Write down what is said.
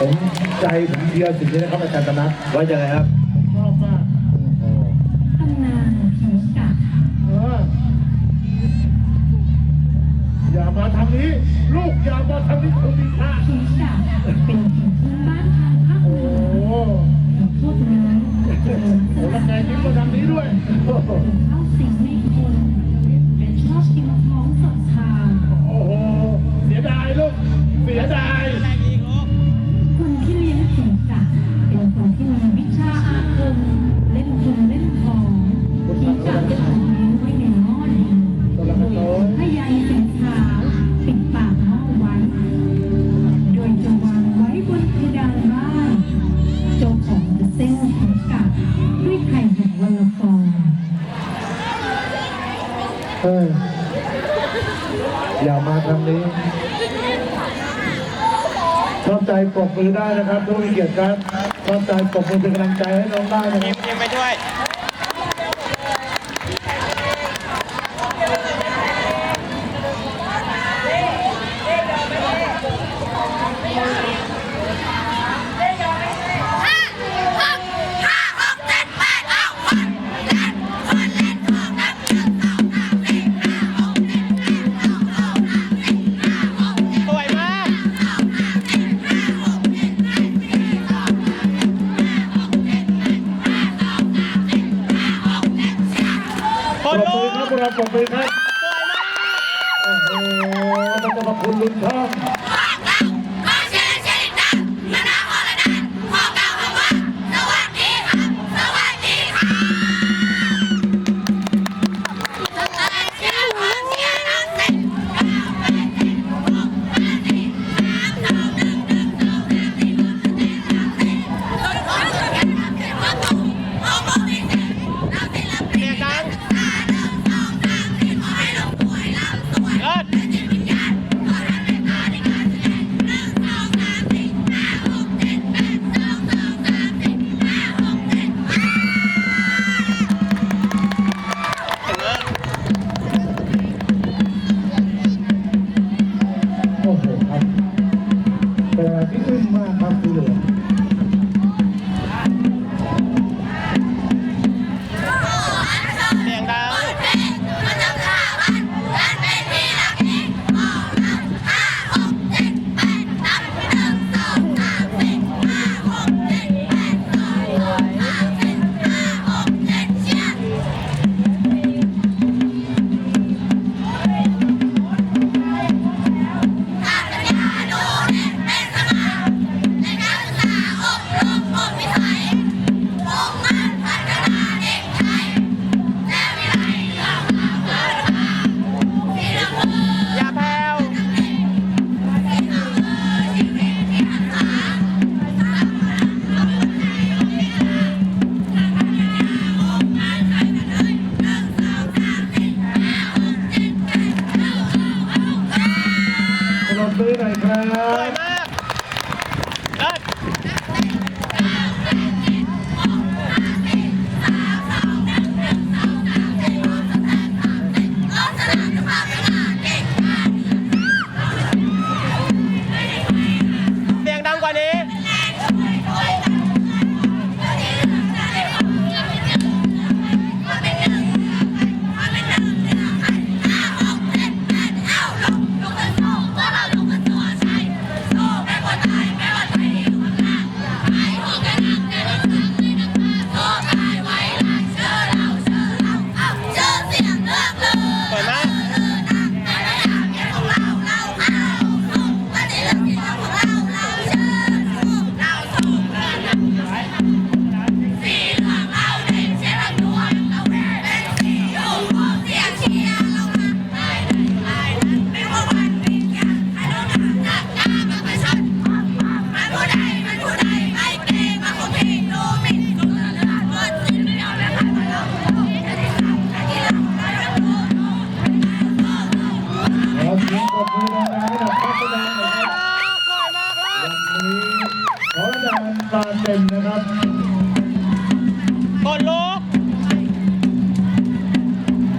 ผมใจผมเชียร์สิ่งนี้นะครับอาจารย์ธนัทว่าจะไงครับผมชอบมากตำนานผีกะเอออย่ามาทางนี้ ลูกอย่ามาทางนี้คุณมีค่าผีกะเป็นผีพื้นบ้านทางภาคโอ้เหนือโหพวกนั้นจะเดินโอ้แล้วไงยิ้มมาทางนี้ด้วยโอ้โหเข้าสิงใน อย่ามาทางนี้ชอบใจปรบมือได้นะครับทุกเกียรติครับชอบใจปรบมือเป็นกำลังใจให้น้องได้นะคทีรัมบทีมไปด้วย ครับพวกเราปรบมือครับสวยมากโอ้โหมันจะมาคุณลุนช่อง Come on, come on. i'm Kaltenlerat.